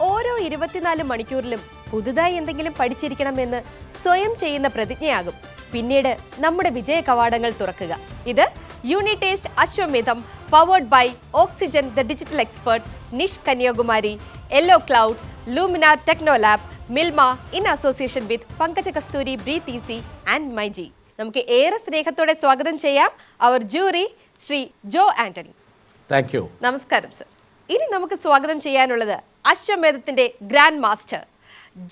ഓരോ ഇരുപത്തിനാല് മണിക്കൂറിലും പുതുതായി എന്തെങ്കിലും പഠിച്ചിരിക്കണമെന്ന് സ്വയം ചെയ്യുന്ന പ്രതിജ്ഞയാകും. പിന്നീട് നമ്മുടെ വിജയ കവാടങ്ങൾ തുറക്കുക. ഇത് Unitest Ashwamedham powered by oxygen the digital expert Nish Kanyakumari yellow cloud Luminar techno lab Milma in association with Pankaja Kasthuri breathe easy and MyG നമുക്ക് ഏറെ സ്നേഹത്തോടെ സ്വാഗതം ചെയ്യാം. അവർ ജൂറി ശ്രീ ജോ ആന്റണി താങ്ക് യു നമസ്കാരം സർ ഇനി നമുക്ക് സ്വാഗതം ചെയ്യാനുള്ളത് അശ്വമേധത്തിന്റെ grand master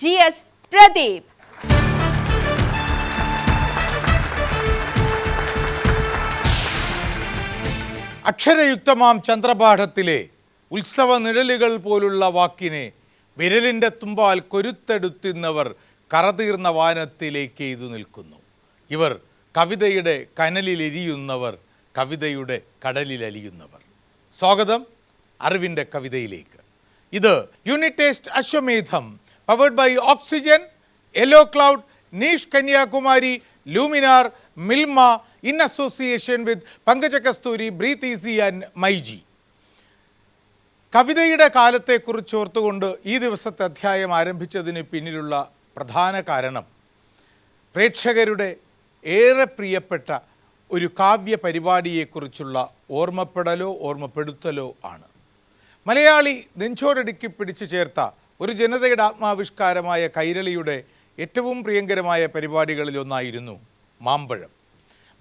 G S Pradeep അക്ഷരയുക്തമാം ചന്ദ്രപാഠത്തിലെ ഉത്സവ നിഴലുകൾ പോലുള്ള വാക്കിനെ വിരലിന്റെ തുമ്പാൽ കൊരുത്തെടുത്തുന്നവർ കറതീർന്ന വാനത്തിലേക്ക് എയ്തു നിൽക്കുന്നു. ഇവർ കവിതയുടെ കനലിലെരിയുന്നവർ കവിതയുടെ കടലിലലിയുന്നവർ. സ്വാഗതം അറിവിന്റെ കവിതയിലേക്ക്. ഇത് unit Unitest Ashwamedham powered by oxygen yellow cloud Nish Kanyakumari Luminar Milma in association with Pankaja Kasthuri breathe easy and MyG. കവിതയുടെ കാലത്തെക്കുറിച്ച് ഓർത്തുകൊണ്ട് ഈ ദിവസത്തെ അധ്യായം ആരംഭിച്ചതിന് പിന്നിലുള്ള പ്രധാന കാരണം പ്രേക്ഷകരുടെ ഏറെ പ്രിയപ്പെട്ട ഒരു കാവ്യ പരിപാടിയെക്കുറിച്ചുള്ള ഓർമ്മപ്പെടലോ ഓർമ്മപ്പെടുത്തലോ ആണ്. മലയാളി നെഞ്ചോടടുക്കി പിടിച്ചു ചേർത്ത ഒരു ജനതയുടെ ആത്മാവിഷ്കാരമായ കൈരളിയുടെ ഏറ്റവും പ്രിയങ്കരമായ പരിപാടികളിലൊന്നായിരുന്നു മാമ്പഴം.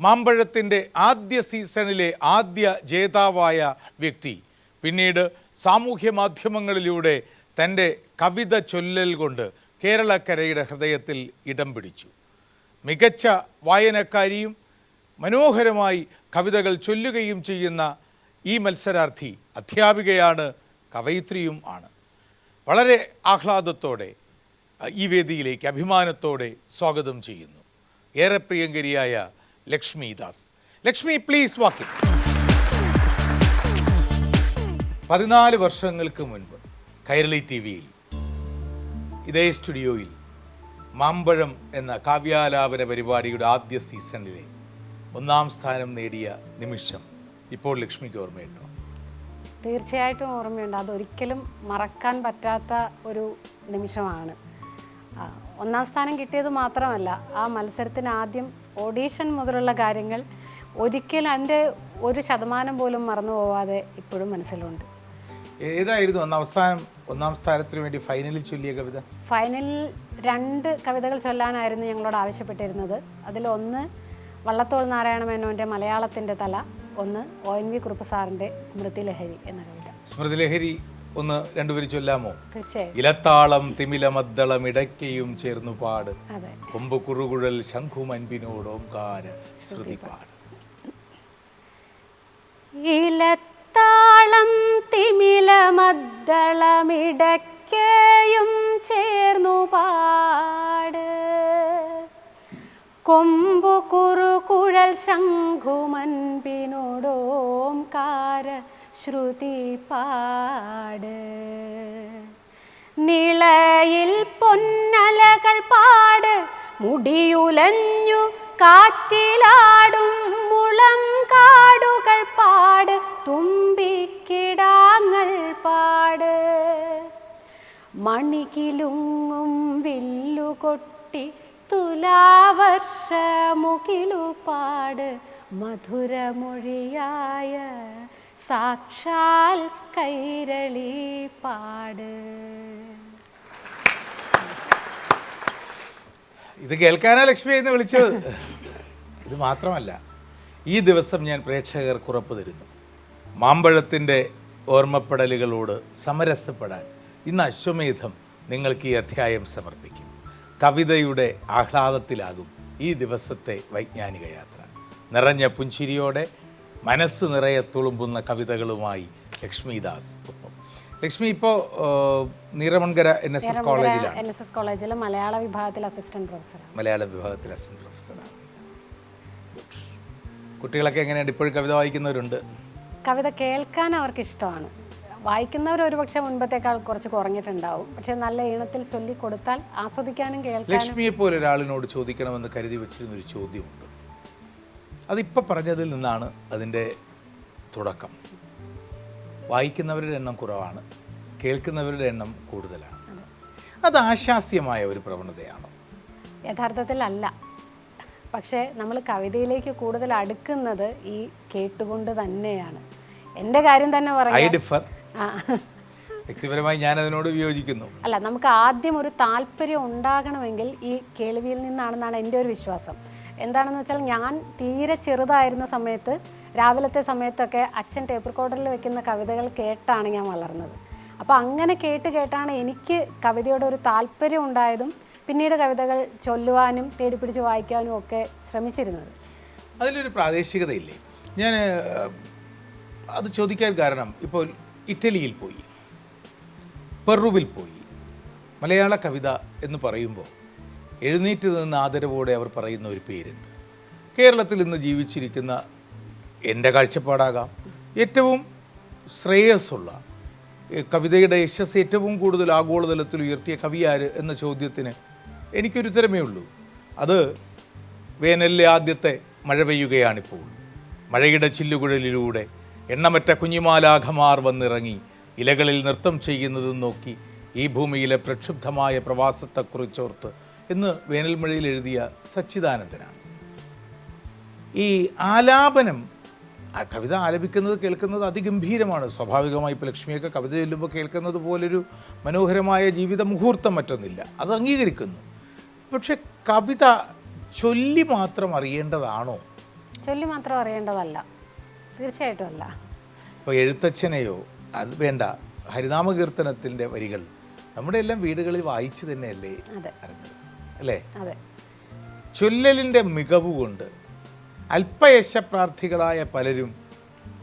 മാമ്പഴത്തിന്റെ ആദ്യ സീസണിലെ ആദ്യ ജേതാവായ വ്യക്തി പിന്നീട് സാമൂഹ്യ മാധ്യമങ്ങളിലൂടെ തന്റെ കവിത ചൊല്ലൽ കൊണ്ട് കേരളക്കരയുടെ ഹൃദയത്തിൽ ഇടം പിടിച്ചു. മികച്ച വായനക്കാരിയും മനോഹരമായി കവിതകൾ ചൊല്ലുകയും ചെയ്യുന്ന ഈ മത്സരാർത്ഥി അധ്യാപികയാണ് കവയിത്രിയും ആണ്. വളരെ ആഹ്ലാദത്തോടെ ഈ വേദിയിലേക്ക് അഭിമാനത്തോടെ സ്വാഗതം ചെയ്യുന്നു. ഏറെ പ്രിയങ്കരിയായ Lakshmi Das. Lakshmi please walk in പതിനാല് വർഷങ്ങൾക്ക് മുൻപ് കൈരളി ടി വിയിൽ ഇതേ സ്റ്റുഡിയോയിൽ മാമ്പഴം എന്ന കാവ്യാലാപന പരിപാടിയുടെ ആദ്യ സീസണിലെ ഒന്നാം സ്ഥാനം നേടിയ നിമിഷം ഇപ്പോൾ ലക്ഷ്മിക്ക് ഓർമ്മയുണ്ടോ? തീർച്ചയായിട്ടും ഓർമ്മയുണ്ട്. അതൊരിക്കലും മറക്കാൻ പറ്റാത്ത ഒരു നിമിഷമാണ്. ഒന്നാം സ്ഥാനം കിട്ടിയത് മാത്രമല്ല ആ മത്സരത്തിന് ആദ്യം ഓഡീഷൻ മുതലുള്ള കാര്യങ്ങൾ ഒരിക്കലും അതിന്റെ ഒരു ശതമാനം പോലും മറന്നു പോവാതെ ഇപ്പോഴും മനസ്സിലുണ്ട്. ഏതായിരുന്നു അന്ന് അവസാനം ഒന്നാം സ്ഥാനത്തിന് വേണ്ടി ഫൈനലിൽ ചൊല്ലിയ കവിത? ഫൈനലിൽ രണ്ട് കവിതകൾ ചൊല്ലാനായിരുന്നു ഞങ്ങളോട് ആവശ്യപ്പെട്ടിരുന്നത്. അതിലൊന്ന് വള്ളത്തോൾ നാരായണ മേനോന്റെ മലയാളത്തിന്റെ തല ഒന്ന് ഒ എൻ വി കുറുപ്പ് സാറിന്റെ സ്മൃതി ലഹരി എന്ന കവിത. സ്മൃതി ലഹരി ഒന്ന് രണ്ടുപേരും ചൊല്ലാമോ? തീർച്ചയായും. ഇലത്താളം തിമിലമദ്ദളം ഇടയ്ക്കയും ചേർന്നു പാട്. അതെ. കൊമ്പ് കുറുകുഴൽ ശംഖുമൻപിനോട് ഓംകാര ശ്രുതി പാട്. തിമിലമദ്ദളം ഇടയ്ക്കയും ചേർന്നു പാട്. കൊമ്പു കുറുകുഴൽ ശംഖുമൻപിനോടോംകാര ശ്രുതി പാട്. നിളയിൽ പൊന്നലകൾ പാട് മുടിയുലഞ്ഞു കാറ്റിലാടും മുളം കാടുകൾ പാട് തുമ്പിക്കിടാങ്ങൾ പാട്. മണികിലുങ്ങും വില്ലുകൊട്ടി തുലാവർഷമുകിലു പാട് മധുരമൊഴിയായ സാക്ഷാൽ കൈരളി പാട് ഇത് കേൾക്കാനാ ലക്ഷ്മി എന്ന് വിളിച്ചത്. ഇത് മാത്രമല്ല ഈ ദിവസം ഞാൻ പ്രേക്ഷകർക്ക് ഉറപ്പ് തരുന്നു. മാമ്പഴത്തിന്റെ ഓർമ്മപ്പെടലുകളോട് സമരസപ്പെടാൻ ഇന്ന് അശ്വമേധം നിങ്ങൾക്ക് ഈ അധ്യായം സമർപ്പിക്കും. കവിതയുടെ ആഹ്ലാദത്തിലാകും ഈ ദിവസത്തെ വൈജ്ഞാനിക യാത്ര. നിറഞ്ഞ പുഞ്ചിരിയോടെ മനസ്സ് നിറയെ തുളുമ്പുന്ന കവിതകളുമായി ലക്ഷ്മിദാസ് ഒപ്പം. ലക്ഷ്മി ഇപ്പോൾ നീറമൺകര എൻ എസ് എസ് കോളേജിലാണ്. എൻ എസ് എസ് കോളേജിലെ മലയാള വിഭാഗത്തിൽ അസിസ്റ്റന്റ് പ്രൊഫസർ മലയാള വിഭാഗത്തിൽ അസിസ്റ്റന്റ് പ്രൊഫസറാണ് കുട്ടികളൊക്കെ എങ്ങനെയാണ് ഇപ്പോഴും കവിത വായിക്കുന്നവരുണ്ട്? കവിത കേൾക്കാൻ അവർക്ക് ഇഷ്ടമാണ് വായിക്കുന്നവർ ഒരുപക്ഷെ മുൻപത്തേക്കാൾ കുറച്ച് കുറഞ്ഞിട്ടുണ്ടാവും. പക്ഷെ നല്ല ഈണത്തിൽ ചൊല്ലി കൊടുത്താൽ ആസ്വദിക്കാനും കേൾക്കാനും ലക്ഷ്മിയെ പോലെ ഒരാളിനോട് ചോദിക്കണമെന്ന് കരുതി വെച്ചിരുന്ന ഒരു ചോദ്യമുണ്ട്. അതിപ്പോൾ പറഞ്ഞതിൽ നിന്നാണ് അതിന്റെ തുടക്കം. വായിക്കുന്നവരുടെ എണ്ണം കുറവാണ് കേൾക്കുന്നവരുടെ എണ്ണം കൂടുതലാണ്. അത് ആശാസ്യമായ ഒരു പ്രവണതയാണ്. യഥാർത്ഥത്തിൽ അല്ല. പക്ഷേ നമ്മൾ കവിതയിലേക്ക് കൂടുതൽ അടുക്കുന്നത് ഈ കേട്ടുകൊണ്ട് തന്നെയാണ്. എന്റെ കാര്യം തന്നെ പറയാം. വ്യക്തിപരമായി ഞാൻ അതിനോട് വിയോജിക്കുന്നു. അല്ല നമുക്ക് ആദ്യം ഒരു താല്പര്യം ഉണ്ടാകണമെങ്കിൽ ഈ കേൾവിയിൽ നിന്നാണെന്നാണ് എന്റെ ഒരു വിശ്വാസം. എന്താണെന്ന് വെച്ചാൽ ഞാൻ തീരെ ചെറുതായിരുന്ന സമയത്ത് രാവിലത്തെ സമയത്തൊക്കെ അച്ഛൻ ടേപ്പ് റെക്കോർഡറിൽ വെക്കുന്ന കവിതകൾ കേട്ടാണ് ഞാൻ വളർന്നത്. അപ്പോൾ അങ്ങനെ കേട്ട് കേട്ടാണ് എനിക്ക് കവിതയോട് ഒരു താല്പര്യം ഉണ്ടായതും പിന്നീട് കവിതകൾ ചൊല്ലുവാനും തേടിപ്പിടിച്ച് വായിക്കാനും ഒക്കെ ശ്രമിച്ചിരുന്നത്. അതിലൊരു പ്രാദേശികതയില്ലേ? ഞാൻ അത് ചോദിക്കാൻ കാരണം ഇപ്പോൾ ഇറ്റലിയിൽ പോയി പെറുവിൽ പോയി. മലയാള കവിത എന്ന് പറയുമ്പോൾ എഴുന്നേറ്റ് നിന്ന് ആദരവോടെ അവർ പറയുന്ന ഒരു പേരുണ്ട്. കേരളത്തിൽ ഇന്ന് ജീവിച്ചിരിക്കുന്ന എന്റെ കാഴ്ചപ്പാടാകാം. ഏറ്റവും ശ്രേയസ്സുള്ള കവിതയുടെ യശസ് ഏറ്റവും കൂടുതൽ ആഗോളതലത്തിൽ ഉയർത്തിയ കവിയാര് എന്ന ചോദ്യത്തിന് എനിക്കൊരു ഉത്തരമേ ഉള്ളൂ. അത് വേനലിലെ ആദ്യത്തെ മഴ പെയ്യുകയാണിപ്പോൾ. മഴയുടെ ചില്ലുകുഴലിലൂടെ എണ്ണമറ്റ കുഞ്ഞിമാലാഘമാർ വന്നിറങ്ങി ഇലകളിൽ നൃത്തം ചെയ്യുന്നതും നോക്കി ഈ ഭൂമിയിലെ പ്രക്ഷുബ്ധമായ പ്രവാസത്തെക്കുറിച്ചോർത്ത് എന്ന് വേനൽമഴയിൽ എഴുതിയ സച്ചിദാനന്ദനാണ്. ഈ ആലാപനം കവിത ആലപിക്കുന്നത് കേൾക്കുന്നത് അതിഗംഭീരമാണ്. സ്വാഭാവികമായി ഇപ്പോൾ ലക്ഷ്മിയൊക്കെ കവിത ചൊല്ലുമ്പോൾ കേൾക്കുന്നത് പോലൊരു മനോഹരമായ ജീവിത മുഹൂർത്തം മറ്റൊന്നില്ല. അത് അംഗീകരിക്കുന്നു. പക്ഷെ കവിത ചൊല്ലി മാത്രം അറിയേണ്ടതാണോ? ചൊല്ലി മാത്രം അറിയേണ്ടതല്ല. തീർച്ചയായിട്ടും അല്ല. ഇപ്പോൾ എഴുത്തച്ഛനെയോ അത് വേണ്ട. ഹരിനാമകീർത്തനത്തിന്റെ വരികൾ. നമ്മുടെ എല്ലാം വീടുകളിൽ വായിച്ചു തന്നെയല്ലേ അറിഞ്ഞത് അല്ലേ? ചൊല്ലലിന്റെ മികവ് കൊണ്ട് അല്പയശപ്രാർത്ഥികളായ പലരും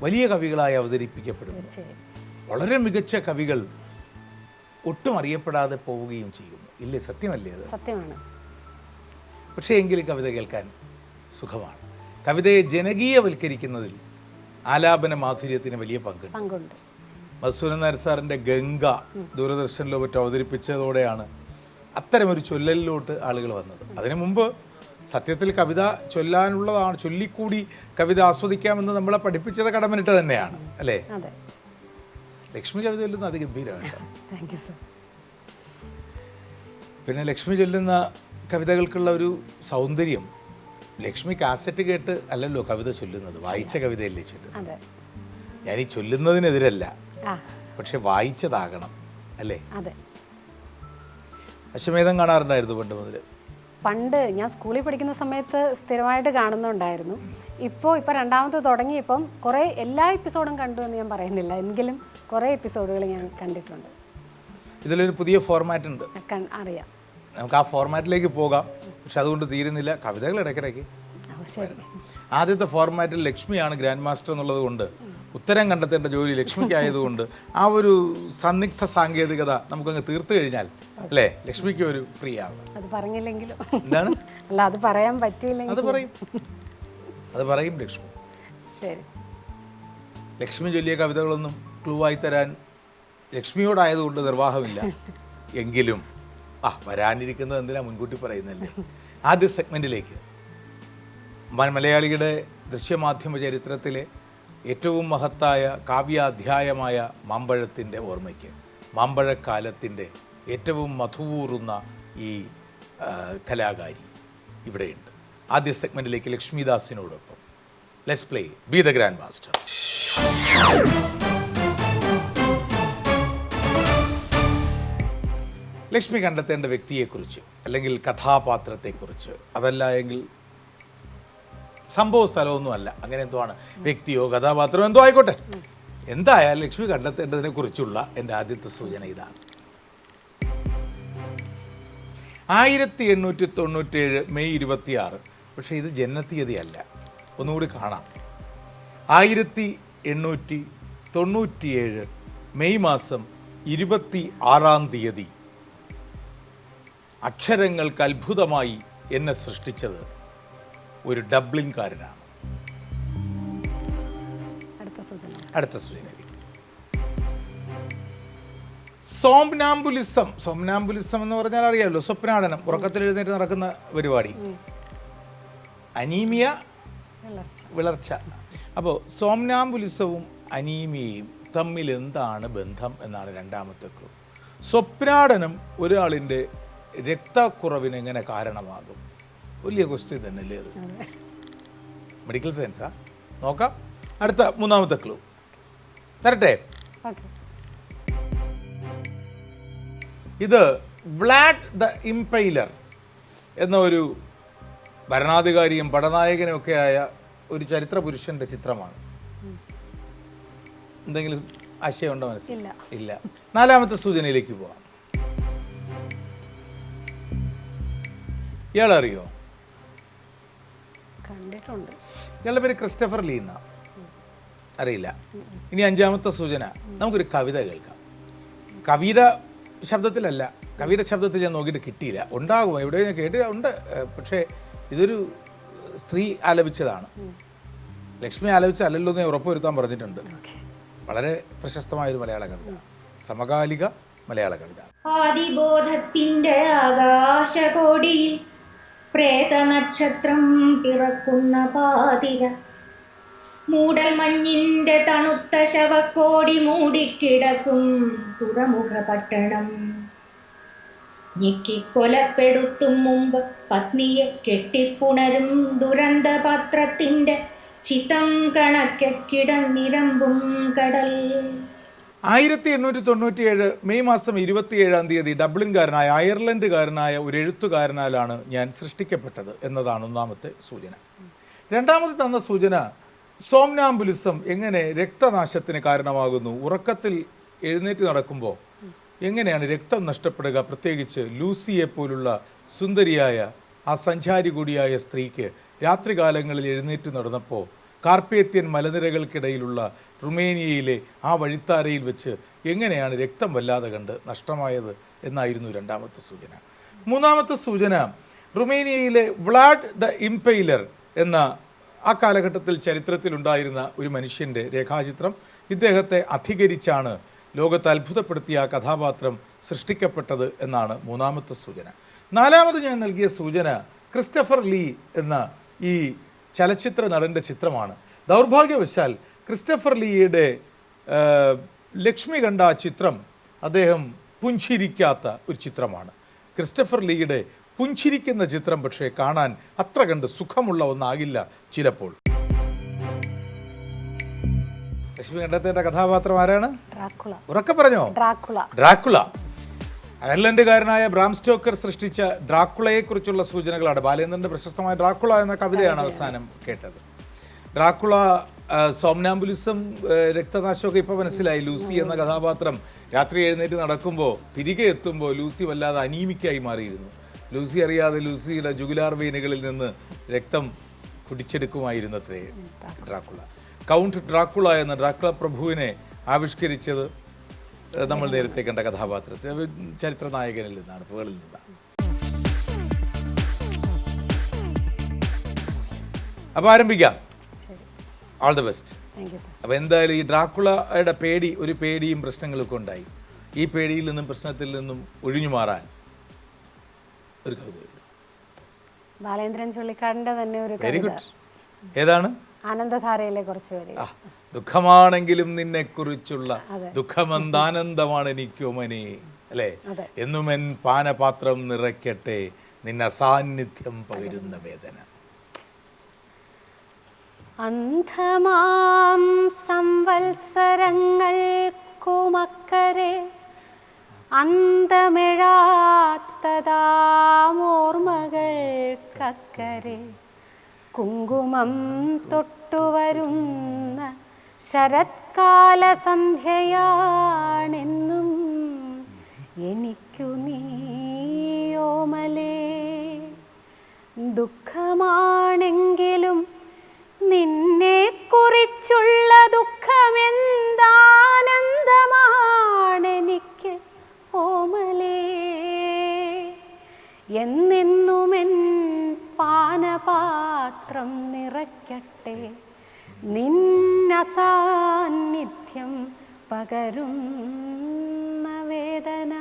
വലിയ കവികളായി അവതരിപ്പിക്കപ്പെടുന്നു. വളരെ മികച്ച കവികൾ ഒട്ടും അറിയപ്പെടാതെ പോവുകയും ചെയ്യുന്നു. ഇല്ലേ? സത്യമല്ലേ അത്? സത്യമാണ്. പക്ഷേ എങ്കിലും കവിത കേൾക്കാൻ സുഖമാണ്. കവിതയെ ജനകീയവൽക്കരിക്കുന്നതിൽ ആലാപന മാധുര്യത്തിന് വലിയ പങ്കുണ്ട്. പങ്കുണ്ട്. മധുസൂദൻ നായർ സാറിന്റെ ഗംഗ ദൂരദർശനിലോ മറ്റോ അവതരിപ്പിച്ചതോടെയാണ് അത്തരമൊരു ചൊല്ലലിലോട്ട് ആളുകൾ വന്നത്. അതിനു മുമ്പ് സത്യത്തിൽ കവിത ചൊല്ലാനുള്ളതാണ് ചൊല്ലിക്കൂടി കവിത ആസ്വദിക്കാമെന്ന് നമ്മളെ പഠിപ്പിച്ചത് കടമനിട്ട് തന്നെയാണ് അല്ലേ? ലക്ഷ്മി കവിത ചൊല്ലുന്ന അതിഗംഭീരമാണ് പിന്നെ ലക്ഷ്മി ചൊല്ലുന്ന കവിതകൾക്കുള്ള ഒരു സൗന്ദര്യം ലക്ഷ്മി കാസറ്റ് കേട്ട് അല്ലല്ലോ കവിത ചൊല്ലുന്നത് വായിച്ച കവിതയല്ലേ ചൊല്ലുന്നത്? ഞാൻ ഈ ചൊല്ലുന്നതിനെതിരല്ല. പക്ഷെ വായിച്ചതാകണം അല്ലേ? അശ്വമേധം കാണാറുണ്ടായിരുന്നു പണ്ട് മുതൽ? പണ്ട് ഞാൻ സ്കൂളിൽ പഠിക്കുന്ന സമയത്ത് സ്ഥിരമായിട്ട് കാണുന്നുണ്ടായിരുന്നു. ഇപ്പോൾ ഇപ്പോൾ രണ്ടാമത് തുടങ്ങിയപ്പം കുറേ എല്ലാ എപ്പിസോഡും കണ്ടു എന്ന് ഞാൻ പറയുന്നില്ല. എങ്കിലും കുറേ എപ്പിസോഡുകൾ ഞാൻ കണ്ടിട്ടുണ്ട്. ഇതിലൊരു പുതിയ ഫോർമാറ്റ് ഉണ്ട്. അറിയാം. നമുക്ക് ആ ഫോർമാറ്റിലേക്ക് പോകാം. പക്ഷെ അതുകൊണ്ട് തീരുന്നില്ല. കവിതകൾ ഇടയ്ക്കിടയ്ക്ക്. ആദ്യത്തെ ഫോർമാറ്റിൽ ലക്ഷ്മിയാണ് ഗ്രാൻഡ് മാസ്റ്റർ എന്നുള്ളത് കൊണ്ട് ഉത്തരം കണ്ടെത്തേണ്ട ജോലി ലക്ഷ്മിക്ക് ആയതുകൊണ്ട് ആ ഒരു സന്നിഗ്ധ സാങ്കേതികത നമുക്കങ്ങ് തീർത്തു കഴിഞ്ഞാൽ അല്ലേ? ലക്ഷ്മിക്ക് ഒരു ഫ്രീ ആവും. അത് പറഞ്ഞില്ലെങ്കിലും. എന്താണ്? അല്ല അത് പറയാൻ പറ്റിയില്ലെങ്കിൽ അത് പറയും. അത് പറയും ലക്ഷ്മി. ശരി. ലക്ഷ്മി ചൊല്ലിയ കവിതകളൊന്നും ക്ലൂ ആയി തരാൻ ലക്ഷ്മിയോടായതുകൊണ്ട് നിർവാഹമില്ല. എങ്കിലും ആ വരാനിരിക്കുന്നത് എന്തിനാ മുൻകൂട്ടി പറയുന്നല്ലേ? ആദ്യ സെഗ്മെന്റിലേക്ക് മലയാളിയുടെ ദൃശ്യമാധ്യമ ചരിത്രത്തിലെ ഏറ്റവും മഹത്തായ കാവ്യാധ്യായമായ മാമ്പഴത്തിന്റെ ഓർമ്മയ്ക്ക് മാമ്പഴക്കാലത്തിന്റെ ഏറ്റവും മധുവൂറുന്ന ഈ കലാകാരി ഇവിടെയുണ്ട്. ആദ്യ സെഗ്മെന്റിലേക്ക് ലക്ഷ്മിദാസിനോടൊപ്പം. Let's play be the grand master Lakshmi കണ്ടെത്തേണ്ട വ്യക്തിയെക്കുറിച്ച് അല്ലെങ്കിൽ കഥാപാത്രത്തെക്കുറിച്ച് അതല്ല എങ്കിൽ സംഭവ സ്ഥലമൊന്നും അല്ല അങ്ങനെ എന്തോ ആണ് വ്യക്തിയോ കഥാപാത്രമോ എന്തോ ആയിക്കോട്ടെ. എന്തായാലും ലക്ഷ്മി കണ്ടെത്തേണ്ടതിനെ കുറിച്ചുള്ള എന്റെ ആദ്യത്തെ സൂചന ഇതാണ്. ആയിരത്തി എണ്ണൂറ്റി തൊണ്ണൂറ്റേഴ് മെയ് ഇരുപത്തിയാറ്. പക്ഷേ ഇത് ജനനത്തീയതിയല്ല. ഒന്നുകൂടി കാണാം. ആയിരത്തി എണ്ണൂറ്റി തൊണ്ണൂറ്റിയേഴ് മെയ് മാസം ഇരുപത്തി ആറാം തീയതി അക്ഷരങ്ങൾക്ക് അത്ഭുതമായി എന്നെ സൃഷ്ടിച്ചത് ഒരു ഡബ്ലിൻകാരനാണ്. അടുത്ത സൂചന. സോംനാംബുലിസം. സോംനാംബുലിസം എന്ന് പറഞ്ഞാൽ അറിയാമല്ലോ സ്വപ്നാടനം ഉറക്കത്തിൽ എഴുന്നേറ്റ് നടക്കുന്ന പരിപാടി. അനീമിയ വിളർച്ച. അപ്പോൾ സോംനാംബുലിസവും അനീമിയയും തമ്മിൽ എന്താണ് ബന്ധം എന്നാണ് രണ്ടാമത്തെ ക്ലൂ. സ്വപ്നാടനം ഒരാളിന്റെ രക്തക്കുറവിന് എങ്ങനെ കാരണമാകും? വലിയ ക്വസ്റ്റ്യൻ തന്നെയല്ലേ അത്. മെഡിക്കൽ സയൻസാ നോക്കാം. അടുത്ത മൂന്നാമത്തെ ക്ലൂ തരട്ടെ? ഇത് വ്ലാഡ് ദ ഇംപൈലർ എന്ന ഒരു ഭരണാധികാരിയും പടനായകനും ഒക്കെ ആയ ഒരു ചരിത്ര പുരുഷന്റെ ചിത്രമാണ്. എന്തെങ്കിലും ആശയമുണ്ടോ മനസ്സിൽ? ഇല്ല. നാലാമത്തെ സൂചനയിലേക്ക് പോവാം. ഇയാളറിയോ? കണ്ടിട്ടുണ്ട്. ഇയാളുടെ പേര് ക്രിസ്റ്റഫർ ലീന്ന അറിയില്ല. ഇനി അഞ്ചാമത്തെ സൂചന. നമുക്കൊരു കവിത കേൾക്കാം. കവിയുടെ ശബ്ദത്തിലല്ല കവിയുടെ ശബ്ദത്തിൽ ഞാൻ നോക്കിയിട്ട് കിട്ടിയില്ല. ഉണ്ടാകും എവിടെ ഞാൻ കേട്ടില്ല ഉണ്ട്. പക്ഷേ ഇതൊരു സ്ത്രീ ആലപിച്ചതാണ്. ലക്ഷ്മി ആലപിച്ചതല്ലല്ലോ എന്ന് ഉറപ്പുവരുത്താൻ പറഞ്ഞിട്ടുണ്ട്. വളരെ പ്രശസ്തമായ ഒരു മലയാള കവിത. സമകാലിക മലയാള കവിത. ആദിബോധത്തിന്റെ ആകാശകോടിയിൽ പ്രേതനക്ഷത്രം പിറക്കുന്ന പാതിര. മൂടൽ മഞ്ഞിന്റെ തണുത്ത ശവക്കോടി മൂടിക്കിടക്കും തുറമുഖ പട്ടണം. ഞെക്കിക്കൊലപ്പെടുത്തും മുമ്പ് പത്നിയെ കെട്ടിപ്പുണരും ദുരന്ത പത്രത്തിന്റെ ചിതം കണക്കെ കിടന്നിരമ്പും കടൽ. ആയിരത്തി എണ്ണൂറ്റി തൊണ്ണൂറ്റിയേഴ് മെയ് മാസം ഇരുപത്തിയേഴാം തീയതി ഡബ്ലിൻകാരനായ അയർലൻഡുകാരനായ ഒരു എഴുത്തുകാരനാലാണ് ഞാൻ സൃഷ്ടിക്കപ്പെട്ടത് എന്നതാണ് ഒന്നാമത്തെ സൂചന. രണ്ടാമത് തന്ന സൂചന സോംനാംബുലിസം എങ്ങനെ രക്തനാശത്തിന് കാരണമാകുന്നു? ഉറക്കത്തിൽ എഴുന്നേറ്റ് നടക്കുമ്പോൾ എങ്ങനെയാണ് രക്തം നഷ്ടപ്പെടുക? പ്രത്യേകിച്ച് ലൂസിയെ പോലുള്ള സുന്ദരിയായ ആ സഞ്ചാരി കൂടിയായ സ്ത്രീക്ക് രാത്രികാലങ്ങളിൽ എഴുന്നേറ്റ് നടന്നപ്പോൾ കാർപ്പേത്യൻ മലനിരകൾക്കിടയിലുള്ള റുമേനിയയിലെ ആ വഴിത്താരയിൽ വെച്ച് എങ്ങനെയാണ് രക്തം വല്ലാതെ കണ്ട് നഷ്ടമായത് എന്നായിരുന്നു രണ്ടാമത്തെ സൂചന. മൂന്നാമത്തെ സൂചന റുമേനിയയിലെ വ്ളാഡ് ദ ഇംപെയിലർ എന്ന ആ കാലഘട്ടത്തിൽ ചരിത്രത്തിലുണ്ടായിരുന്ന ഒരു മനുഷ്യന്റെ രേഖാചിത്രം ഇദ്ദേഹത്തെ അധികരിച്ചാണ് ലോകത്തെ അത്ഭുതപ്പെടുത്തിയ ആ കഥാപാത്രം സൃഷ്ടിക്കപ്പെട്ടത് എന്നാണ് മൂന്നാമത്തെ സൂചന. നാലാമത് ഞാൻ നൽകിയ സൂചന ക്രിസ്റ്റഫർ ലീ എന്ന ഈ ചലച്ചിത്ര നടന്റെ ചിത്രമാണ്. ദൗർഭാഗ്യവശാൽ ക്രിസ്റ്റഫർ ലീയുടെ ലക്ഷ്മി കണ്ട ചിത്രം അദ്ദേഹം പുഞ്ചിരിക്കാത്ത ഒരു ചിത്രമാണ്. ക്രിസ്റ്റഫർ ലീയുടെ പുഞ്ചിരിക്കുന്ന ചിത്രം പക്ഷേ കാണാൻ അത്ര കണ്ട് സുഖമുള്ള ഒന്നാകില്ല ചിലപ്പോൾ. ലക്ഷ്മി കണ്ടത്തേന്റെ കഥാപാത്രം ആരാണ്? ഡ്രാക്കുള. ഉറക്കെ പറഞ്ഞോ? ഡ്രാക്കുള. ഡ്രാക്കുള. അയർലൻഡുകാരനായ ബ്രാം സ്റ്റോക്കർ സൃഷ്ടിച്ച ഡ്രാക്കുളയെക്കുറിച്ചുള്ള സൂചനകളാണ്. ബാലേന്ദ്രന്റെ പ്രശസ്തമായ ഡ്രാക്കുള എന്ന കവിതയാണ് അവസാനം കേട്ടത്. ഡ്രാക്കുള സോംനാംബുലിസം രക്തനാശമൊക്കെ ഇപ്പോൾ മനസ്സിലായി. ലൂസി എന്ന കഥാപാത്രം രാത്രി എഴുന്നേറ്റ് നടക്കുമ്പോൾ തിരികെ എത്തുമ്പോൾ ലൂസി വല്ലാതെ അനീമിക്കായി മാറിയിരുന്നു. ലൂസി അറിയാതെ ലൂസിയുടെ ജുഗുലാർ വെയിനുകളിൽ നിന്ന് രക്തം കുടിച്ചെടുക്കുമായിരുന്നു അത്രേ ഡ്രാക്കുള. കൗണ്ട് ഡ്രാക്കുള എന്ന ഡ്രാക്കുള പ്രഭുവിനെ ആവിഷ്കരിച്ചത് നമ്മൾ നേരത്തെ കണ്ട കഥാപാത്രത്തെ ചരിത്ര നായകനിൽ നിന്നാണ് പുകളിൽ നിന്നാണ്. അപ്പോൾ ആരംഭിക്കാം. ആൾ ഓൾ ദി ബെസ്റ്റ് അപ്പൊ അപ്പോൾ എന്തായാലും ഈ ഡ്രാക്കുളയുടെ പേടി ഒരു പേടിയും പ്രശ്നങ്ങളൊക്കെ ഉണ്ടായി. ഈ പേടിയിൽ നിന്നും പ്രശ്നത്തിൽ നിന്നും ഒഴിഞ്ഞു മാറാൻ ഒരു കവിത ബാലേന്ദ്രൻ ചുള്ളിക്കാടിന്റെ തന്നെ ഒരു ഏതാണ്? ആനന്ദധാരയിലെ കുറച്ച് വരി ദുഃഖമാണെങ്കിലും നിന്നെക്കുറിച്ചുള്ള കുറിച്ചുള്ള ദുഃഖമെന്താനന്ദമാണ് എനിക്കുമനെ അല്ലേ. എന്നുമെൻ പാനപാത്രം നിറയ്ക്കട്ടെ നിന്ന സാന്നിധ്യം പകരുന്ന വേദന. അന്ധമാം സംവത്സരങ്ങൾക്കുമക്കരെ അന്തമിഴാത്തതാമോർമകൾക്കക്കരെ കുങ്കുമം തൊട്ടുവരുന്ന ശരത്കാല സന്ധ്യയാണെന്നും എനിക്കു നീയോമലേ. ദുഃഖമാണെങ്കിലും നിന്നെ കുറിച്ചുള്ള ദുഃഖമെന്താനന്ദമാണെനിക്ക് പാനപാത്രം നിറയ്ക്കട്ടെ. നിന്നസാന്നിധ്യം പകരുന്ന വേദന.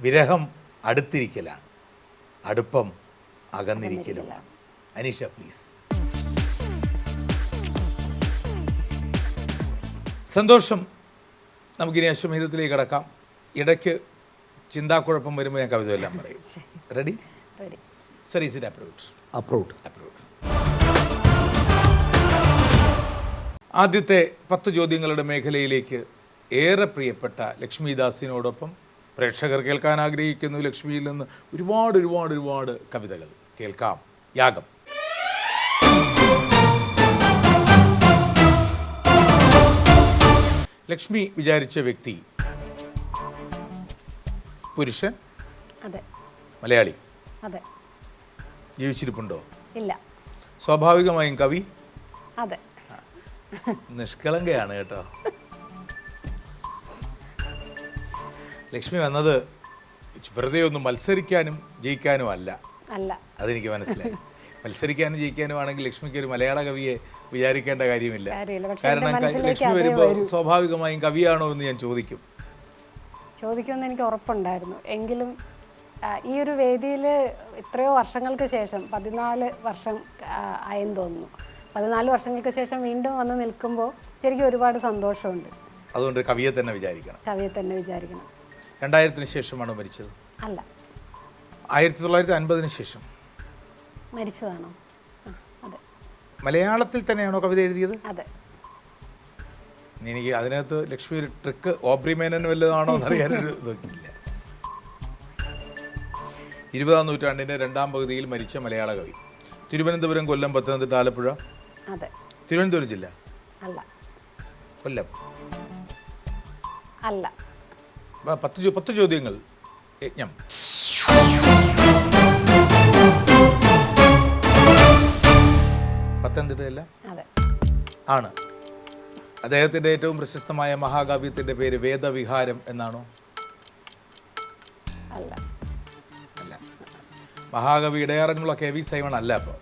വിരഹം അടുത്തിരിക്കലാണ്. അടുപ്പം അകന്നിരിക്കലുമാണ്. അനീഷ പ്ലീസ് സന്തോഷം. നമുക്കിനി അശ്വമേധത്തിലേക്ക് കിടക്കാം. ഇടയ്ക്ക് ചിന്താക്കുഴപ്പം വരുമ്പോൾ ഞാൻ കവിത എല്ലാം പറയും ready ready sir is it approved approved. Approved ആദ്യത്തെ പത്ത് ചോദ്യങ്ങളുടെ മേഖലയിലേക്ക് ഏറെ പ്രിയപ്പെട്ട ലക്ഷ്മിദാസിനോടൊപ്പം പ്രേക്ഷകർ കേൾക്കാൻ ആഗ്രഹിക്കുന്നു. ലക്ഷ്മിയിൽ നിന്ന് ഒരുപാട് ഒരുപാട് ഒരുപാട് കവിതകൾ. കേൾക്കാം. യാഗം. ലക്ഷ്മി വിചാരിച്ച വ്യക്തി. പുരുഷൻ. അതെ. മലയാളി. അതെ. ജീവിച്ചിരിപ്പുണ്ടോ? ഇല്ല. സ്വാഭാവികമായും കവി? അതെ. നിഷ്കളങ്കയാണ് കേട്ടോ. ലക്ഷ്മി വന്നത് വെറുതെ ഒന്ന് മത്സരിക്കാനും ജയിക്കാനും അല്ല. അല്ല. അതെനിക്ക് മനസ്സിലായി. മത്സരിക്കാനും ജയിക്കാനും ആണെങ്കിൽ ലക്ഷ്മിക്ക് ഒരു മലയാള കവിയെ വിചാരിക്കേണ്ട കാര്യമില്ല. കാരണം ലക്ഷ്മി വരുമ്പോൾ വരൂ. സ്വാഭാവികമായും കവിയാണോ എന്ന് ഞാൻ ചോദിക്കും. ചോദിക്കുമെന്ന് എനിക്ക് ഉറപ്പുണ്ടായിരുന്നു. എങ്കിലും ഈ ഒരു വേദിയിൽ എത്രയോ വർഷങ്ങൾക്ക് ശേഷം പതിനാല് വർഷം ആയെന്ന് തോന്നുന്നു. പതിനാല് വർഷങ്ങൾക്ക് ശേഷം വീണ്ടും വന്ന് നിൽക്കുമ്പോൾ ശരിക്കും ഒരുപാട് സന്തോഷമുണ്ട്. അതുകൊണ്ട് കവിയെ തന്നെ വിചാരിക്കണം. കവിയെ തന്നെ വിചാരിക്കണം. രണ്ടായിരത്തിന് ശേഷമാണ് മരിച്ചത്? അല്ല. ആയിരത്തി തൊള്ളായിരത്തി അൻപതിന് ശേഷം. മരിച്ചതാണോ? അതെ. മലയാളത്തിൽ തന്നെയാണോ കവിത എഴുതിയത്? അതെ. എനിക്ക് അതിനകത്ത് ലക്ഷ്മി ഒരു ട്രിക്ക് ഓബ്രി മേനൻ വല്ലതാണോ എന്നറിയാനൊരു ഇതൊന്നുമില്ല. ഇരുപതാം നൂറ്റാണ്ടിന്റെ രണ്ടാം പകുതിയിൽ മരിച്ച മലയാള കവി. തിരുവനന്തപുരം കൊല്ലം പത്തനംതിട്ട ആലപ്പുഴ? അതെ. തിരുവനന്തപുരം ജില്ല? അല്ല. കൊല്ലം. അല്ല. പത്ത് പത്ത് ചോദ്യങ്ങൾ. യജ്ഞം പത്തനംതിട്ടയല്ല? ആണ്. അദ്ദേഹത്തിന്റെ ഏറ്റവും പ്രശസ്തമായ മഹാകാവ്യത്തിന്റെ പേര് വേദവിഹാരം എന്നാണോ? അല്ല. മഹാകവി ഇടയാറന്മുള്ള കെ വി സൈമൺ അല്ല അപ്പോൾ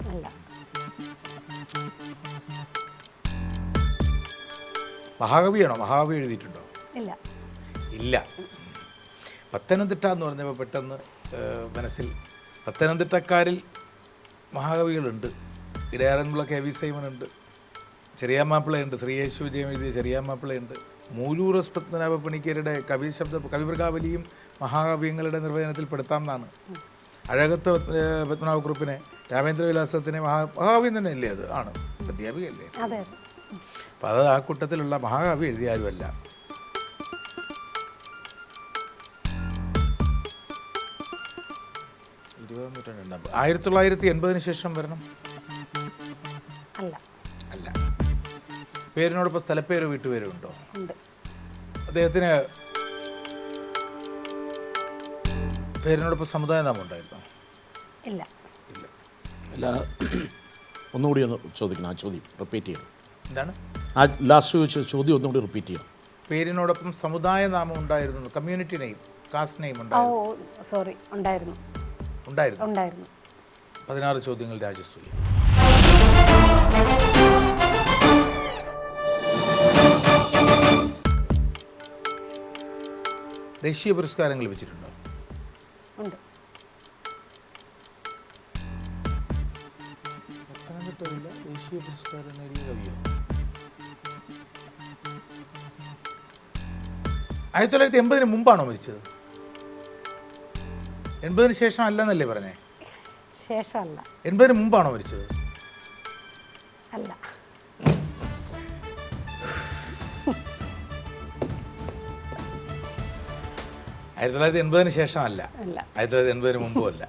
മഹാകവിയാണോ? മഹാകവി എഴുതിയിട്ടുണ്ടോ? ഇല്ല. ഇല്ല. പത്തനംതിട്ട എന്ന് പറഞ്ഞപ്പോൾ പെട്ടെന്ന് മനസ്സിൽ പത്തനംതിട്ടക്കാരിൽ മഹാകവികളുണ്ട്. ഇടയാറന്മുള്ള കെ വി സൈമൺ ഉണ്ട് ചെറിയ മാപ്പിളയുണ്ട് ശ്രീ യേശു വിജയം എഴുതിയ ചെറിയാമാപ്പിളയുണ്ട് മൂലൂർ എസ് പത്മനാഭ പണിക്കരുടെ കവി ശബ്ദ കവിപ്രകാവലിയും മഹാകവ്യങ്ങളുടെ നിർവചനത്തിൽ പെടുത്താം എന്നാണ്. അഴകത്ത് പത്മനാഭ ഗ്രൂപ്പിനെ രാമേന്ദ്രവിലാസത്തിനെ മഹാ മഹാകാവ്യം തന്നെ അല്ലേ അത്? ആണ്. അധ്യാപികയല്ലേ? അപ്പം അത് ആ കൂട്ടത്തിലുള്ള മഹാകവി എഴുതിയ ആരുമല്ല. ഇരുപതാം നൂറ്റാണ്ട് രണ്ടാം ആയിരത്തി തൊള്ളായിരത്തി എൺപതിന് ശേഷം വരണം? അല്ല. അല്ല. പേരിനോടൊപ്പം സ്ഥലപ്പേരോ വീട്ടുപേരോ ഉണ്ട്. അദ്ദേഹത്തിന് പേരിനോടൊപ്പം സമുദായ നാമം ഉണ്ടായിരുന്നോ ഇല്ല. ഇല്ല. അല്ല ഒന്നുകൂടി ഒന്ന് ചോദിക്കണം ആ ചോദ്യം റിപ്പീറ്റ് ചെയ്യണം. എന്താണ്? ആ ലാസ്റ്റ് ചോദിച്ച ചോദ്യം ഒന്നുകൂടി റിപ്പീറ്റ് ചെയ്യണം. പേരിനോടൊപ്പം സമുദായ നാമം ഉണ്ടായിരുന്നു. കമ്മ്യൂണിറ്റി നെയിം കാസ്റ്റ് നെയിം ഓ ഉണ്ടായിരുന്നു സോറി ഉണ്ടായിരുന്നു. ഉണ്ടായിരുന്നു? ഉണ്ടായിരുന്നു. പതിനാറ് ചോദ്യങ്ങൾ രാജസൂയ ദേശീയ പുരസ്കാരങ്ങൾ ലഭിച്ചിട്ടുണ്ടോ പത്തനംതിട്ടയില്ല ദേശീയ പുരസ്കാരം നേടിയ കവിയോ ആയിരത്തി തൊള്ളായിരത്തി എൺപതിന് മുമ്പാണോ മരിച്ചത്? എൺപതിന് ശേഷം അല്ലെന്നല്ലേ പറഞ്ഞേ? ശേഷമല്ല. എൺപതിന് മുമ്പാണോ മരിച്ചത്? അല്ല. ആയിരത്തി തൊള്ളായിരത്തി എൺപതിന് ശേഷം അല്ല. അല്ല ആയിരത്തി തൊള്ളായിരത്തി എൺപതിന് മുമ്പും അല്ല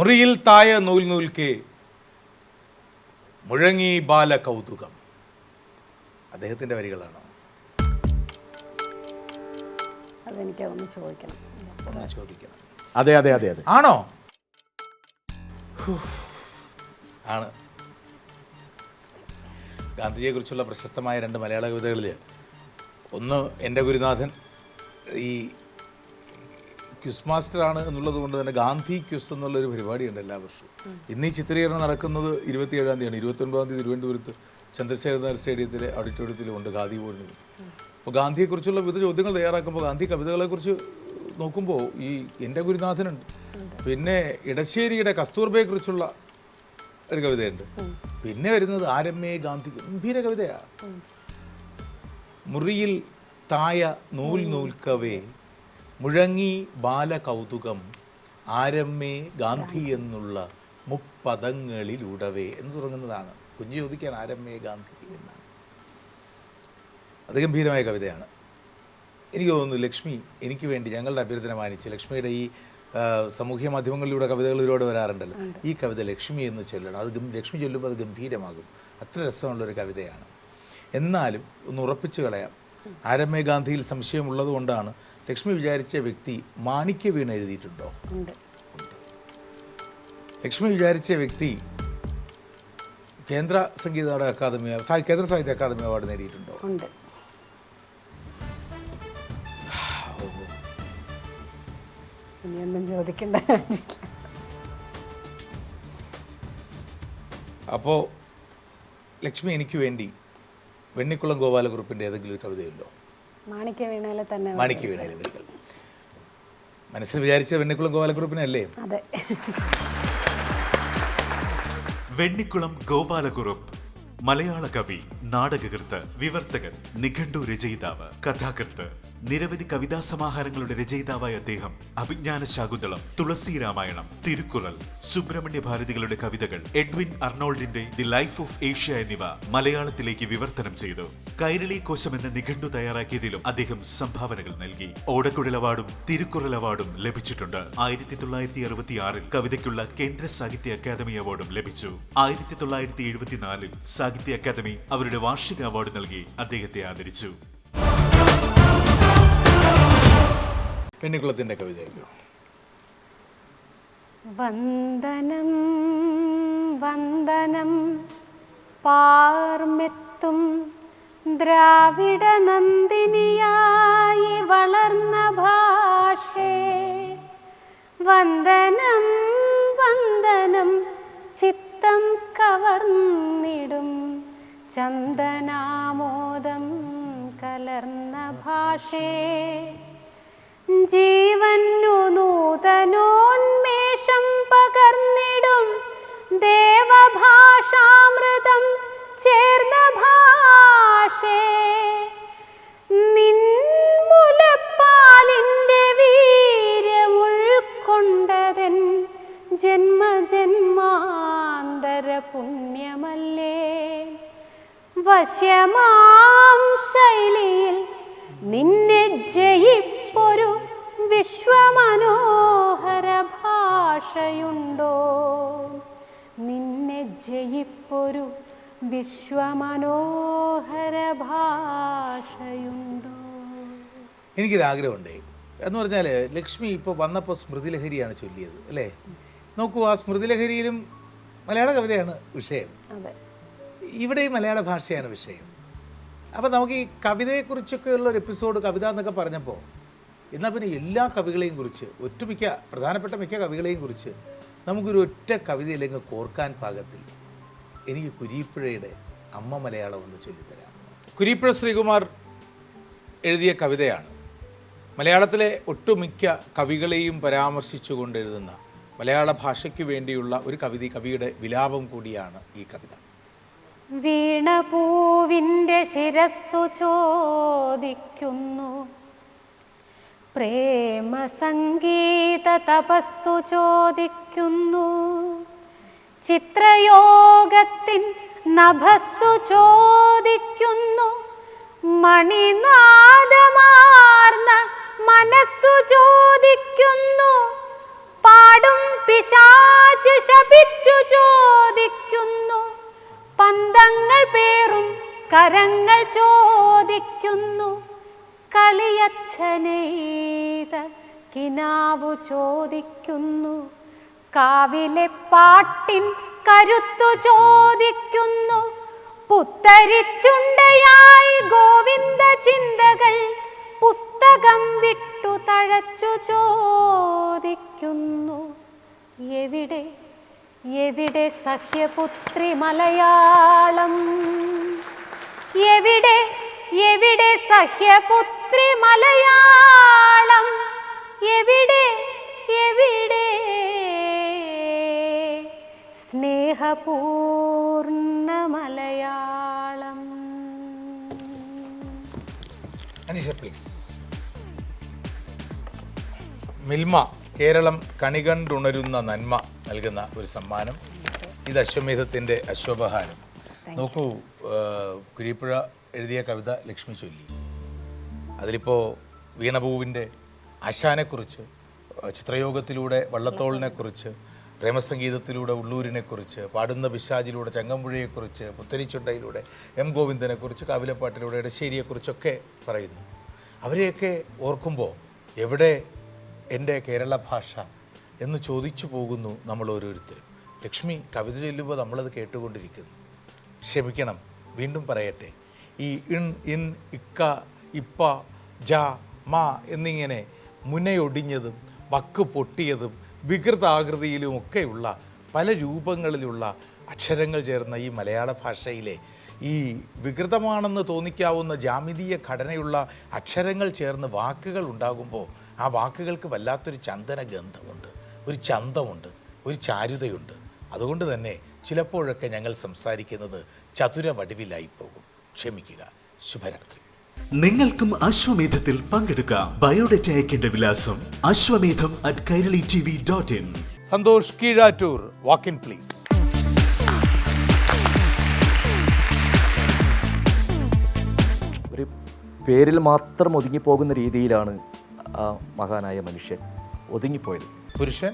മുറിയിൽ തായ നൂൽ നൂൽക്കെ മുഴങ്ങി ബാല കൗതുകം. അദ്ദേഹത്തിന്റെ വരികളാണോ? അതെനിക്ക് ഒന്ന് ചോദിക്കണം. ഒന്ന് ചോദിക്കണം. അതെ അതെ അതെ അതെ. ആണോ? ആണ് ആണ്. ഗാന്ധിജിയെക്കുറിച്ചുള്ള പ്രശസ്തമായ രണ്ട് മലയാള കവിതകളിൽ ഒന്ന് എന്റെ ഗുരുനാഥൻ ഈ ക്വിസ് മാസ്റ്റർ ആണ് എന്നുള്ളത് കൊണ്ട് തന്നെ ഗാന്ധി ക്വിസ് എന്നുള്ളൊരു പരിപാടിയുണ്ട് എല്ലാ വർഷവും. ഇന്ന് ഈ ചിത്രീകരണം നടക്കുന്നത് ഇരുപത്തിയേഴാം തീയതിയാണ്. ഇരുപത്തൊൻപതാം തീയതി തിരുവനന്തപുരത്ത് ചന്ദ്രശേഖരനാഥ് സ്റ്റേഡിയത്തിലെ ഓഡിറ്റോറിയത്തിലും ഉണ്ട് ഗാന്ധി പൂർണിമ അപ്പോൾ ഗാന്ധിയെക്കുറിച്ചുള്ള വിവിധ ചോദ്യങ്ങൾ തയ്യാറാക്കുമ്പോൾ ഗാന്ധി കവിതകളെക്കുറിച്ച് നോക്കുമ്പോൾ ഈ എന്റെ ഗുരുനാഥനുണ്ട്. പിന്നെ ഇടശ്ശേരിയുടെ കസ്തൂർബയെക്കുറിച്ചുള്ള ഒരു കവിതയുണ്ട്. പിന്നെ വരുന്നത് ആരമ്മേ ഗാന്ധി ഗംഭീര കവിതയാണ് മുറിയിൽ തായ നൂൽ നൂൽക്കവേ മുഴങ്ങി ബാലകൗതുകം ആരമ്മേ ഗാന്ധി എന്നുള്ള മുപ്പദങ്ങളിലൂടവേ എന്ന് തുടങ്ങുന്നതാണ്. കുഞ്ഞു ചോദിക്കാൻ ആരമ്മേ ഗാന്ധി എന്നാണ്. അത് ഗംഭീരമായ കവിതയാണ്. എനിക്ക് തോന്നുന്നു ലക്ഷ്മി എനിക്ക് വേണ്ടി ഞങ്ങളുടെ അഭ്യർത്ഥന മാനിച്ച് ലക്ഷ്മിയുടെ ഈ സാമൂഹ്യ മാധ്യമങ്ങളിലൂടെ കവിതകൾ ഒരുപാട് വരാറുണ്ടല്ലോ ഈ കവിത ലക്ഷ്മി എന്ന് ചൊല്ലണം. അത് ലക്ഷ്മി ചൊല്ലുമ്പോൾ അത് ഗംഭീരമാകും. അത്ര രസമുള്ളൊരു കവിതയാണ്. എന്നാലും ഒന്ന് ഉറപ്പിച്ചു കളയാം. ആരമ്മേ ഗാന്ധിയിൽ സംശയമുള്ളത് കൊണ്ടാണ് ലക്ഷ്മി വിചാരിച്ച വ്യക്തി മാണിക്യ വീണ് എഴുതിയിട്ടുണ്ടോ? ലക്ഷ്മി വിചാരിച്ച വ്യക്തി കേന്ദ്ര സംഗീത നാടക അക്കാദമി കേന്ദ്ര സാഹിത്യ അക്കാദമി അവാർഡ് നേടിയിട്ടുണ്ടോ? ഇനിയൊന്നും ചോദിക്കണ്ട അപ്പോൾ ലക്ഷ്മി എനിക്ക് വേണ്ടി വെണ്ണിക്കുളം ഗോപാലകുറുപ്പിന്റെ ഏതെങ്കിലും ഒരു കവിതയുണ്ടോ? മാണിക്യ വീണയിലെ തന്നെ മാണിക്യ വീണയിലെ വരികൾ മനസ്സിൽ വിചാരിച്ച വെണ്ണിക്കുളം ഗോപാലകുറുപ്പിനല്ലേ അതെ. വെണ്ണിക്കുളം ഗോപാലകുറുപ്പ് മലയാള കവി നാടകകൃത്ത് വിവർത്തകൻ നിഘണ്ടു രചയിതാവ് കഥാകൃത്ത്. നിരവധി കവിതാ സമാഹാരങ്ങളുടെ രചയിതാവായ അദ്ദേഹം അഭിജ്ഞാന ശാകുന്തളം തുളസി രാമായണം തിരുക്കുറൽ സുബ്രഹ്മണ്യ ഭാരതികളുടെ കവിതകൾ എഡ്വിൻ അർണോൾഡിന്റെ ദി ലൈഫ് ഓഫ് ഏഷ്യ എന്നിവ മലയാളത്തിലേക്ക് വിവർത്തനം ചെയ്തു. കൈരളി കോശം എന്ന നിഘണ്ടു തയ്യാറാക്കിയതിലും അദ്ദേഹം സംഭാവനകൾ നൽകി. ഓടക്കുഴൽ അവാർഡും തിരുക്കുറൽ അവാർഡും ലഭിച്ചിട്ടുണ്ട്. ആയിരത്തി തൊള്ളായിരത്തി അറുപത്തി ആറിൽ കവിതയ്ക്കുള്ള കേന്ദ്ര സാഹിത്യ അക്കാദമി അവാർഡും ലഭിച്ചു. ആയിരത്തി തൊള്ളായിരത്തി എഴുപത്തിനാലിൽ സാഹിത്യ അക്കാദമി അവരുടെ വാർഷിക അവാർഡ് നൽകി അദ്ദേഹത്തെ ആദരിച്ചു. വെണ്ണിക്കുളത്തിന്റെ കവിതയല്ലോ വന്ദനം വന്ദനം പാർമെത്തും ദ്രാവിഡ നന്ദിനിയായി വളർന്ന ഭാഷേ. വന്ദനം വന്ദനം ചിത്തം കവർന്നിടും ചന്ദനാമോദം കലർന്ന ഭാഷേ. ജീവന്നു നൂതനോന്മേഷം പകർന്നിടും. ദേവഭാഷാമൃതം ചേർന്ന ഭാഷേ. നിൻമുലപ്പാലിന്റെ വീര്യമുൾക്കൊണ്ടതൻ ജന്മജന്മാന്തര പുണ്യമല്ലേ വശ്യമാം ശൈലിയിൽ നിന്നെ ജയിപ്പൊരു വിശ്വമനോഹര ഭാഷയുണ്ടോ? നിന്നെ ജയിപ്പൊരു വിശ്വമനോഹര ഭാഷയുണ്ടോ? എനിക്കൊരാഗ്രഹമുണ്ട്. എന്ന് പറഞ്ഞാൽ ലക്ഷ്മി ഇപ്പോൾ വന്നപ്പോൾ സ്മൃതിലഹരിയാണ് ചൊല്ലിയത് അല്ലേ? നോക്കൂ ആ സ്മൃതിലഹരിയിലും മലയാള കവിതയാണ് വിഷയം. ഇവിടെ മലയാള ഭാഷയാണ് വിഷയം. അപ്പോൾ നമുക്ക് ഈ കവിതയെക്കുറിച്ചൊക്കെ ഉള്ള ഒരു എപ്പിസോഡ് കവിത എന്നൊക്കെ പറഞ്ഞപ്പോൾ എന്നാൽ പിന്നെ എല്ലാ കവികളെയും കുറിച്ച് ഒട്ടുമിക്ക പ്രധാനപ്പെട്ട മിക്ക കവികളെയും കുറിച്ച് നമുക്കൊരു ഒറ്റ കവിതയിലെങ്ങ് കോർക്കാൻ പാകത്തിൽ എനിക്ക് കുരീപ്പുഴയുടെ അമ്മ മലയാളം ഒന്ന് ചൊല്ലിത്തരാം. കുരീപ്പുഴ ശ്രീകുമാർ എഴുതിയ കവിതയാണ്. മലയാളത്തിലെ ഒട്ടുമിക്ക കവികളെയും പരാമർശിച്ചുകൊണ്ട് എഴുതുന്ന മലയാള ഭാഷയ്ക്ക് വേണ്ടിയുള്ള ഒരു കവിത കവിയുടെ വിലാപം കൂടിയാണ് ഈ കവിത. വീണപൂവിന്റെ ശിരസ്സു ചോദിക്കുന്നു. പ്രേമ സംഗീത തപസ്സു ചോദിക്കുന്നു. ചിത്രയോഗത്തിൻ നഭസ്സു ചോദിക്കുന്നു. മണിനാദമാർന്ന മനസ്സു ചോദിക്കുന്നു. പാടും പിശാച് ശപിച്ചു ചോദിക്കുന്നു. പന്തങ്ങൾ പേറും കരങ്ങൾ ചോദിക്കുന്നു. കളിയച്ഛനെയ്ത കിനാവു ചോദിക്കുന്നു. കാവിലെ പാട്ടിൻ കരുത്തു ചോദിക്കുന്നു. പുത്തരിച്ചുണ്ടയായി ഗോവിന്ദ ചിന്തകൾ പുസ്തകം വിട്ടു തഴച്ചു ചോദിക്കുന്നു. എവിടെ എവിടെ സഹ്യപുത്രി മലയാളം? എവിടെ എവിടെ സഹ്യപുത്രി മലയാളം? എവിടെ? എവിടെ? സ്നേഹപൂർണ മലയാളം. പ്ലീസ് മിൽമ കേരളം കണികണ്ടുണരുന്ന നന്മ നൽകുന്ന ഒരു സമ്മാനം. ഇത് അശ്വമേധത്തിന്റെ അശ്വപഹാരം. നോക്കൂ കുരിപ്പുഴ എഴുതിയ കവിത ലക്ഷ്മി ചൊല്ലി. അതിലിപ്പോൾ വീണപൂവിന്റെ ആശാനെക്കുറിച്ച് ചിത്രയോഗത്തിലൂടെ വള്ളത്തോളിനെക്കുറിച്ച് പ്രേമസംഗീതത്തിലൂടെ ഉള്ളൂരിനെക്കുറിച്ച് പാടുന്ന പിശാജിലൂടെ ചങ്ങമ്പുഴയെക്കുറിച്ച് പുത്തരിച്ചുണ്ടയിലൂടെ എം ഗോവിന്ദനെക്കുറിച്ച് കാവിലപ്പാട്ടിലൂടെ ഇടശ്ശേരിയെക്കുറിച്ചൊക്കെ പറയുന്നു. അവരെയൊക്കെ ഓർക്കുമ്പോൾ എവിടെ എന്റെ കേരള ഭാഷ എന്ന് ചോദിച്ചു പോകുന്നു നമ്മൾ ഓരോരുത്തരും ലക്ഷ്മി കവിത ചൊല്ലുമ്പോൾ നമ്മളത് കേട്ടുകൊണ്ടിരിക്കുന്നു. ക്ഷമിക്കണം വീണ്ടും പറയട്ടെ. ഈ ഇൺ ഇൻ ഇക്ക ഇപ്പ ജ മ എന്നിങ്ങനെ മുനയൊടിഞ്ഞതും വക്ക് പൊട്ടിയതും വികൃതാകൃതിയിലുമൊക്കെയുള്ള പല രൂപങ്ങളിലുള്ള അക്ഷരങ്ങൾ ചേർന്ന ഈ മലയാള ഭാഷയിലെ ഈ വികൃതമാണെന്ന് തോന്നിക്കാവുന്ന ജാമിതീയ ഘടനയുള്ള അക്ഷരങ്ങൾ ചേർന്ന് വാക്കുകൾ ഉണ്ടാകുമ്പോൾ ആ വാക്കുകൾക്ക് വല്ലാത്തൊരു ചന്ദന ഗന്ധമുണ്ട് ഒരു ചന്തമുണ്ട് ഒരു ചാരുതയുണ്ട്. അതുകൊണ്ട് തന്നെ ചിലപ്പോഴൊക്കെ ഞങ്ങൾ സംസാരിക്കുന്നത് ചതുര വടിവിലായി പോകും. ക്ഷമിക്കുക. ശുഭരാത്രി. നിങ്ങൾക്കും അശ്വമേധത്തിൽ പങ്കെടുക്കാം. ബയോഡേറ്റ അയക്കേണ്ട വിലാസം Ashwamedham at Kairali T V dot in Santhosh Keezhattoor walk in please ഒരു പേരിൽ മാത്രം ഒതുങ്ങിപ്പോകുന്ന രീതിയിലാണ് ആ മഹാനായ മനുഷ്യൻ ഒതുങ്ങിപ്പോയത്. പുരുഷൻ?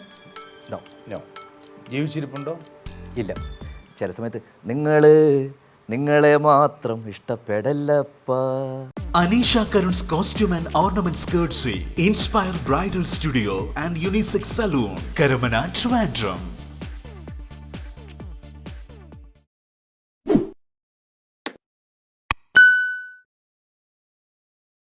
നോ നോ ജീവിച്ചിരിപ്പുണ്ടോ? ഇല്ല. ചില സമയത്ത് നിങ്ങൾ നിങ്ങളെ മാത്രം ഇഷ്ടപ്പെടല്ലപ്പ Aneesha Karun's costume and ornament skirts inspire bridal studio and unisex salon Karamana Trivandrum